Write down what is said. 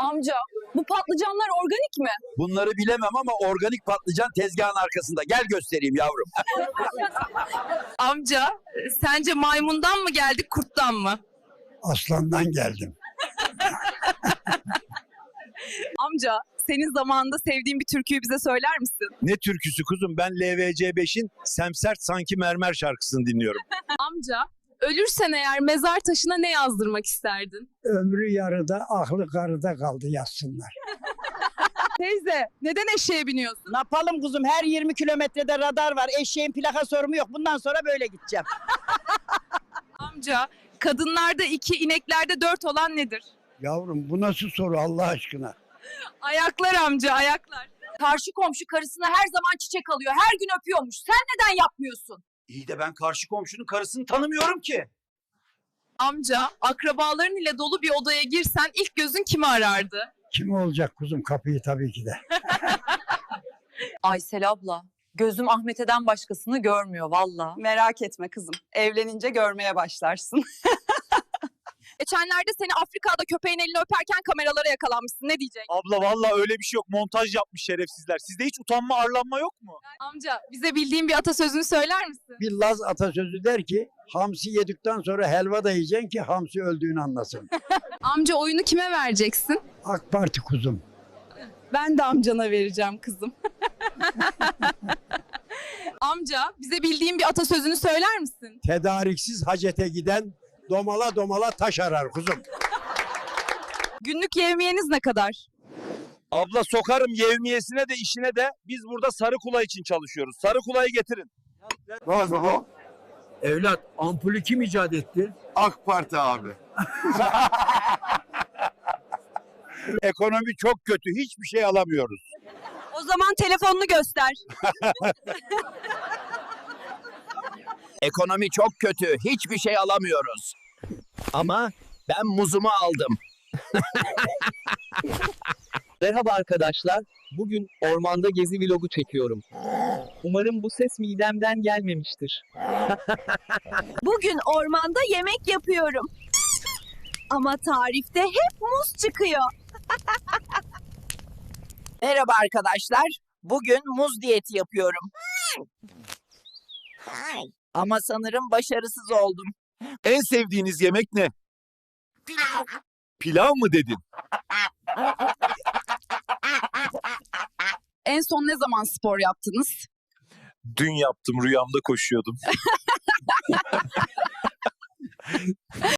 Amca bu patlıcanlar organik mi? Bunları bilemem ama organik patlıcan tezgahın arkasında. Gel göstereyim yavrum. Amca, sence maymundan mı geldik, kurttan mı? Aslandan geldim. Amca senin zamanında sevdiğin bir türküyü bize söyler misin? Ne türküsü kuzum? Ben LVC5'in Semsert Sanki Mermer şarkısını dinliyorum. Amca ölürsen eğer mezar taşına ne yazdırmak isterdin? Ömrü yarıda, aklı karıda kaldı yazsınlar. Teyze neden eşeğe biniyorsun? Ne yapalım kuzum her 20 kilometrede radar var. Eşeğin plaka sorunu yok. Bundan sonra böyle gideceğim. Amca kadınlarda iki ineklerde dört olan nedir? Yavrum bu nasıl soru Allah aşkına? Ayaklar amca ayaklar. Karşı komşu karısına her zaman çiçek alıyor. Her gün öpüyormuş. Sen neden yapmıyorsun? İyi de ben karşı komşunun karısını tanımıyorum ki. Amca akrabaların ile dolu bir odaya girsen ilk gözün kimi arardı? Kim olacak kuzum kapıyı tabii ki de. Aysel abla, gözüm Ahmet'eden başkasını görmüyor valla. Merak etme kızım. Evlenince görmeye başlarsın. Geçenlerde seni Afrika'da köpeğin elini öperken kameralara yakalanmışsın. Ne diyecek? Abla vallahi öyle bir şey yok. Montaj yapmış şerefsizler. Sizde hiç utanma arlanma yok mu? Amca bize bildiğin bir atasözünü söyler misin? Bir Laz atasözü der ki hamsi yedikten sonra helva da yiyeceksin ki hamsi öldüğünü anlasın. Amca oyunu kime vereceksin? AK Parti kuzum. Ben de amcana vereceğim kızım. Amca bize bildiğin bir atasözünü söyler misin? Tedariksiz hacete giden domala domala taş arar kuzum. Günlük yevmiyeniz ne kadar? Abla sokarım yevmiyesine de işine de biz burada sarı kula için çalışıyoruz. Sarı kulayı getirin. Evlat ampulü kim icat etti? AK Parti abi. Ekonomi çok kötü. Hiçbir şey alamıyoruz. O zaman telefonunu göster. Ekonomi çok kötü. Hiçbir şey alamıyoruz. Ama ben muzumu aldım. Merhaba arkadaşlar. Bugün ormanda gezi vlogu çekiyorum. Umarım bu ses midemden gelmemiştir. Bugün ormanda yemek yapıyorum. Ama tarifte hep muz çıkıyor. Merhaba arkadaşlar. Bugün muz diyeti yapıyorum. Ama sanırım başarısız oldum. En sevdiğiniz yemek ne? Pilav. Pilav mı dedin? En son ne zaman spor yaptınız? Dün yaptım rüyamda koşuyordum.